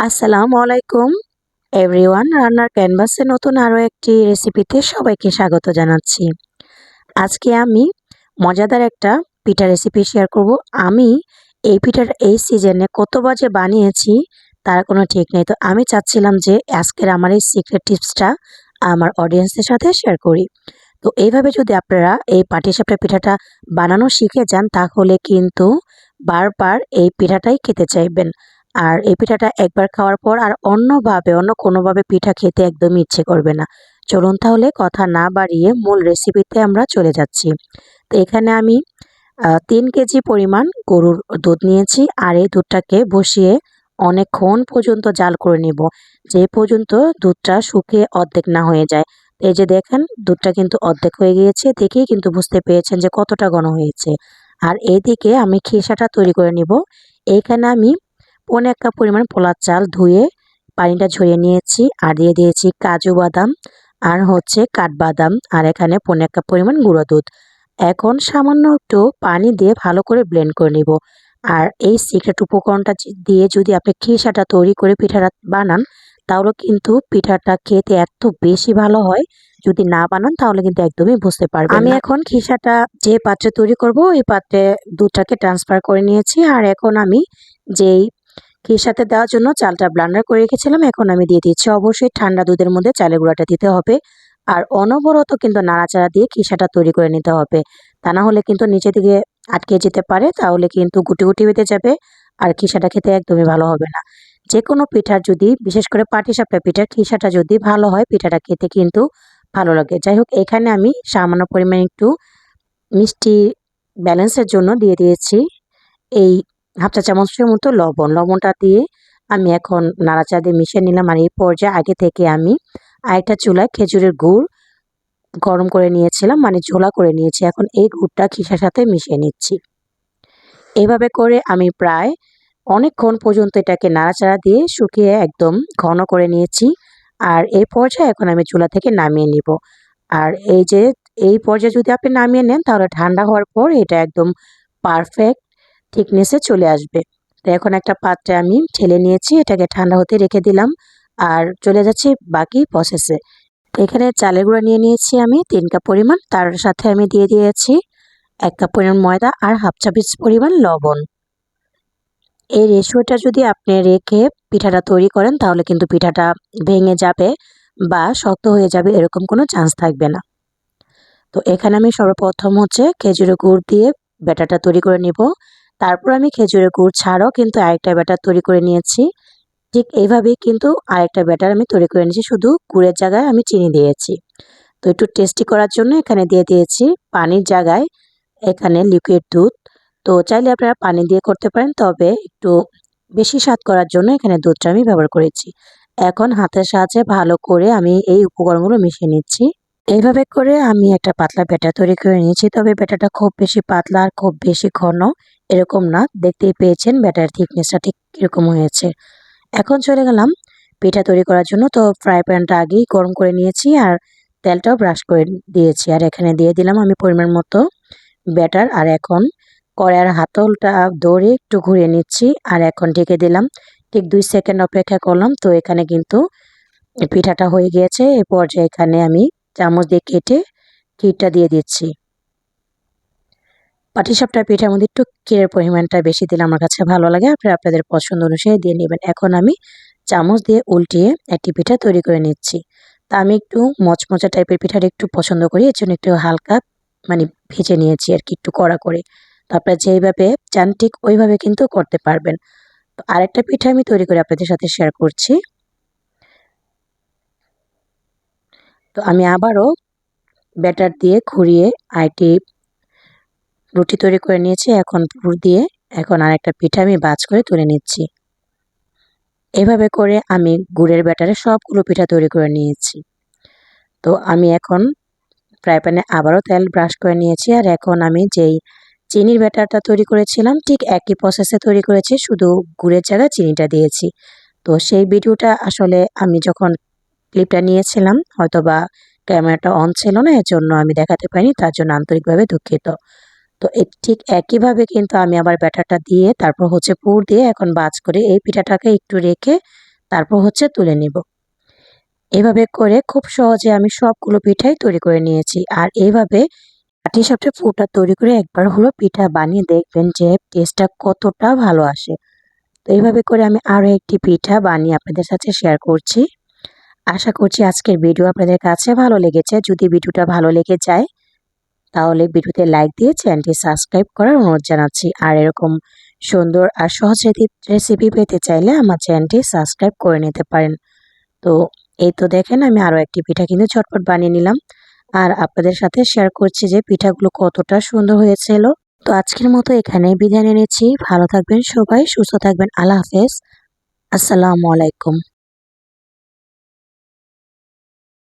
আসসালামু আলাইকুম। এভরিওয়ান রান্নার ক্যানভাসে নতুন আরও একটি রেসিপিতে সবাইকে স্বাগত জানাচ্ছি। আজকে আমি মজাদার একটা পিঠা রেসিপি শেয়ার করব। আমি এই পিঠার এই সিজনে কতবার যে বানিয়েছি, তার কোনো ঠিক নেই। তো আমি চাচ্ছিলাম যে আজকের আমার এই সিক্রেট টিপসটা আমার অডিয়েন্সের সাথে শেয়ার করি। তো এইভাবে যদি আপনারা এই পাটিসাপটা পিঠাটা বানানো শিখে যান, তাহলে কিন্তু বারবার এই পিঠাটাই খেতে চাইবেন। আর এই পিঠাটা একবার খাওয়ার পর আর অন্যভাবে, অন্য কোনোভাবে পিঠা খেতে একদমই ইচ্ছে করবে না। চলুন তাহলে কথা না বাড়িয়ে মূল রেসিপিতে আমরা চলে যাচ্ছি। তো এখানে আমি তিন কেজি পরিমাণ গরুর দুধ নিয়েছি আর এই দুধটাকে বসিয়ে অনেকক্ষণ পর্যন্ত জাল করে নিব। যে পর্যন্ত দুধটা শুকিয়ে অর্ধেক না হয়ে যায়। এই যে দেখেন, দুধটা কিন্তু অর্ধেক হয়ে গিয়েছে। দেখেই কিন্তু বুঝতে পেরেছেন যে কতটা ঘন হয়েছে। আর এইদিকে আমি খিসাটা তৈরি করে নিব। এইখানে আমি পনে এক কাপ পরিমাণ পোলার চাল ধুয়ে পানিটা ঝরিয়ে নিয়েছি আর দিয়ে দিয়েছি কাজু বাদাম আর হচ্ছে কাঠবাদাম আর এখানে পনে এক কাপ পরিমাণ গুঁড়ো দুধ। এখন সামান্য একটু পানি দিয়ে ভালো করে ব্লেন্ড করে নিব। আর এই সিক্রেট উপকরণটা দিয়ে যদি আপনি খিসাটা তৈরি করে পিঠাটা বানান তাহলে কিন্তু পিঠাটা খেতে এত বেশি ভালো হয়। যদি না বানান তাহলে কিন্তু একদমই বুঝতে পারবেন আমি এখন খিসাটা যে পাত্রে তৈরি করব ওই পাত্রে দুধটাকে ট্রান্সফার করে নিয়েছি। আর এখন আমি যেই সাথে দেওয়ার জন্য চালটা ব্লান্ডার করে রেখেছিলাম। এখন আমি দিয়ে দিচ্ছি অবশ্যই ঠান্ডা দুধের মধ্যে চালের গুঁড়াটা দিতে হবে। আর অনবরত কিন্তু নাড়াচাড়া দিয়ে খিসাটা তৈরি করে নিতে হবে। তা না হলে কিন্তু নিচে দিকে আটকে যেতে পারে, তাহলে কিন্তু গুটি গুটি বেঁধে যাবে আর খিসাটা খেতে একদমই ভালো হবে না। যে কোনো পিঠার যদি, বিশেষ করে পাটিসাপটা পিঠার খিসাটা যদি ভালো হয়, পিঠাটা খেতে কিন্তু ভালো লাগে। যাই হোক, এখানে আমি সামান্য পরিমাণে একটু মিষ্টি ব্যালেন্সের জন্য দিয়ে দিয়েছি এই হাফ চা চামচের মতো লবণ। লবণটা দিয়ে আমি এখন নাড়াচাড়া দিয়ে মিশিয়ে নিলাম আর এই পর্যায়ে আগে থেকে আমি আরেকটা চুলায় খেজুরের গুড় গরম করে নিয়েছিলাম মানে ঝোলা করে নিয়েছি। এখন এই গুড়টা খিসার সাথে মিশিয়ে নিচ্ছি। এভাবে করে আমি প্রায় অনেকক্ষণ পর্যন্ত এটাকে নাড়াচাড়া দিয়ে শুকিয়ে একদম ঘন করে নিয়েছি আর এই পর্যায়ে এখন আমি চুলা থেকে নামিয়ে নিব। আর এই যে, এই পর্যায়ে যদি আপনি নামিয়ে নেন তাহলে ঠান্ডা হওয়ার পর এটা একদম পারফেক্ট থিকনেসে চলে আসবে। তো এখন একটা পাত্রে আমি ঠেলে নিয়েছি, এটাকে ঠান্ডা হতে রেখে দিলাম আর চলে যাচ্ছি বাকি প্রসেসে এখানে চালের গুঁড়া নিয়ে নিয়েছি আমি, তিন কাপ পরিমাণ। তার সাথে আমি দিয়ে দিয়েছি এক কাপ পরিমাণ ময়দা আর হাফ চাপিচ পরিমাণ লবণ। এই রেশিওটা যদি আপনি রেখে পিঠাটা তৈরি করেন, তাহলে কিন্তু পিঠাটা ভেঙে যাবে বা শক্ত হয়ে যাবে, এরকম কোনো চান্স থাকবে না। তো এখানে আমি সর্বপ্রথম হচ্ছে খেজুরের গুড় দিয়ে ব্যাটারটা তৈরি করে নিব। তারপর আমি খেজুরের গুড় ছাড়াও কিন্তু আরেকটা ব্যাটার তৈরি করে নিয়েছি। ঠিক এইভাবেই কিন্তু আরেকটা ব্যাটার আমি তৈরি করে নিয়েছি, শুধু গুড়ের জায়গায় আমি চিনি দিয়েছি। তো একটু টেস্টি করার জন্য এখানে দিয়ে দিয়েছি পানির জায়গায় এখানে লিকুইড দুধ। তো চাইলে আপনারা পানি দিয়ে করতে পারেন, তবে একটু বেশি স্বাদ করার জন্য এখানে দুধটা আমি ব্যবহার করেছি। এখন হাতের সাহায্যে ভালো করে আমি এই উপকরণগুলো মিশিয়ে নিচ্ছি। এইভাবে করে আমি একটা পাতলা ব্যাটার তৈরি করে নিয়েছি, তবে ব্যাটারটা খুব বেশি পাতলা আর খুব বেশি ঘন। এরকম না, দেখতেই পেয়েছেন ব্যাটার থিকনেসটা ঠিক কীরকম হয়েছে। এখন চলে গেলাম পিঠা তৈরি করার জন্য। তো ফ্রাই প্যানটা আগেই গরম করে নিয়েছি আর তেলটাও ব্রাশ করে দিয়েছি। আর এখানে দিয়ে দিলাম আমি পরিমাণ মতো ব্যাটার। আর এখন কড়ার হাতলটা দৌড়ে একটু ঘুরিয়ে নিচ্ছি। আর এখন ঢেকে দিলাম। ঠিক দুই সেকেন্ড অপেক্ষা করলাম। তো এখানে কিন্তু পিঠাটা হয়ে গিয়েছে। এ পর্যায়ে এখানে আমি চামচ দিয়ে কেটে ক্ষীরটা দিয়ে দিচ্ছি। পাটিসাপটা পিঠার মধ্যে একটু ক্ষীরের পরিমাণটা বেশি দিলে আমার কাছে ভালো লাগে। আপনারা আপনাদের পছন্দ অনুসারে দিয়ে নেবেন। এখন আমি চামচ দিয়ে উল্টিয়ে একটি পিঠা তৈরি করে নিচ্ছি। তা আমি একটু মচমচা টাইপের পিঠাটা একটু পছন্দ করি, এর জন্য একটু হালকা মানে ভেজে নিয়েছি আর কি, একটু কড়া করে। তো আপনারা যেইভাবে চান ঠিক ওইভাবে কিন্তু করতে পারবেন। তো আরেকটা পিঠা আমি তৈরি করে আপনাদের সাথে শেয়ার করছি। তো আমি আবারও ব্যাটার দিয়ে ঘুরিয়ে আইটি রুটি তৈরি করে নিয়েছি, এখন পুর দিয়ে এখন আরেকটা পিঠা আমি বাজ করে তুলে নিচ্ছি। এভাবে করে আমি গুড়ের ব্যাটারে সবগুলো পিঠা তৈরি করে নিয়েছি। তো আমি এখন ফ্রাই প্যানে আবারও তেল ব্রাশ করে নিয়েছি আর এখন আমি যেই চিনির ব্যাটারটা তৈরি করেছিলাম, ঠিক একই প্রসেসে তৈরি করেছি, শুধু গুড়ের জায়গায় চিনিটা দিয়েছি। তো সেই ভিডিওটা আসলে আমি যখন ক্লিপটা নিয়েছিলাম হয়তো বা ক্যামেরাটা অন ছিল না এর জন্য আমি দেখাতে পারিনি, তার জন্য আন্তরিকভাবে দুঃখিত। তো ঠিক একইভাবে কিন্তু আমি আবার ব্যাটারটা দিয়ে তারপর হচ্ছে পুর দিয়ে এখন বাজ করে এই পিঠাটাকে একটু রেখে তারপর হচ্ছে তুলে নিব। এভাবে করে খুব সহজে আমি সবগুলো পিঠাই তৈরি করে নিয়েছি। আর এইভাবে আটি সাপটে ফুটা তৈরি করে একবার হলো পিঠা বানিয়ে দেখবেন যে টেস্টটা কতটা ভালো আসে। তো এইভাবে করে আমি আরও একটি পিঠা বানিয়ে আপনাদের সাথে শেয়ার করছি। আশা করছি আজকের ভিডিও আপনাদের কাছে ভালো লেগেছে। যদি ভিডিওটা ভালো লেগে যায় তাহলে ভিডিওতে লাইক দিয়ে চ্যানেলটি সাবস্ক্রাইব করার অনুরোধ জানাচ্ছি। আর এরকম সুন্দর আর সহজ রেসিপি পেতে চাইলে আমার চ্যানেলটি সাবস্ক্রাইব করে নিতে পারেন। তো এই তো দেখেন আমি আরও একটি পিঠা কিন্তু ঝটপট বানিয়ে নিলাম। আর আপনাদের সাথে শেয়ার করছি যে পিঠাগুলো কতটা সুন্দর হয়েছিল। তো আজকের মতো এখানে বিদায় নিচ্ছি। ভালো থাকবেন সবাই, সুস্থ থাকবেন। আল্লাহ হাফেজ। আসসালামু আলাইকুম।